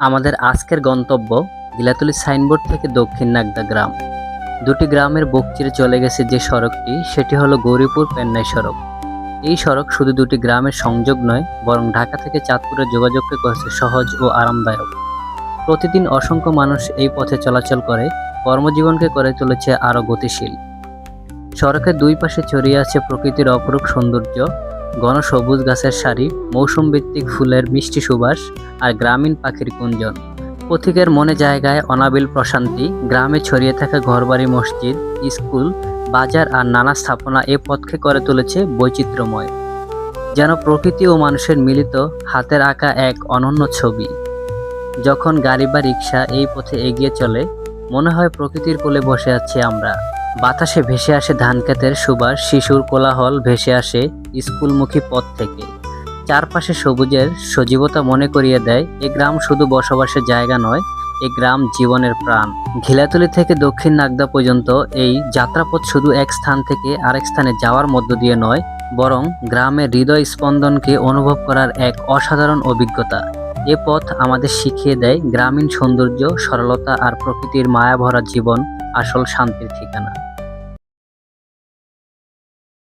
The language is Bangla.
আমাদের আজকের গন্তব্য গিলাতুলি সাইনবোর্ড থেকে দক্ষিণ নাগদা গ্রাম। দুটি গ্রামের বুক চিরে চলে গেছে যে সড়কটি, সেটি হলো গৌরীপুর পেন্নাই সড়ক। এই সড়ক শুধু দুটি গ্রামের সংযোগ নয়, বরং ঢাকা থেকে চাঁদপুরের যোগাযোগকে করেছে সহজ ও আরামদায়ক। প্রতিদিন অসংখ্য মানুষ এই পথে চলাচল করে, কর্মজীবনকে করে তুলেছে আরও গতিশীল। সড়কের দুই পাশে ছড়িয়ে আছে প্রকৃতির অপরূপ সৌন্দর্য ঘন সবুজ গাছের সারি মৌসুম ভিত্তিক ফুলের মিষ্টি সুবাস আর গ্রামীণ পাখির কুঞ্জন। পথিকের মনে জায়গায় অনাবিল প্রশান্তি, গ্রামে ছড়িয়ে থাকা ঘরবাড়ি মসজিদ, স্কুল, বাজার আর নানা স্থাপনা এ পথকে করে তুলেছে বৈচিত্র্যময়। যেন প্রকৃতি ও মানুষের মিলিত হাতের আঁকা এক অনন্য ছবি। যখন গাড়ি বা রিক্সা এই পথে এগিয়ে চলে, মনে হয় প্রকৃতির কোলে বসে আছি আমরা। বাতাসে ভেসে আসে ধানক্ষেতের সুবাস, শিশুর কোলাহল ভেসে আসে স্কুলমুখী পথ থেকে। চারপাশে সবুজের সজীবতা মনে করিয়ে দেয়, এ গ্রাম শুধু বসবাসের জায়গা নয়, এ গ্রাম জীবনের প্রাণ। ঘিলাতুলি থেকে দক্ষিণ নাগদা পর্যন্ত এই যাত্রাপথ শুধু এক স্থান থেকে আরেক স্থানে যাওয়ার মধ্য দিয়ে নয়, বরং গ্রামের হৃদয় স্পন্দনকে অনুভব করার এক অসাধারণ অভিজ্ঞতা। এ পথ আমাদের শিখিয়ে দেয় গ্রামীণ সৌন্দর্য, সরলতা আর প্রকৃতির মায়া ভরা জীবন, আসল শান্তির ঠিকানা।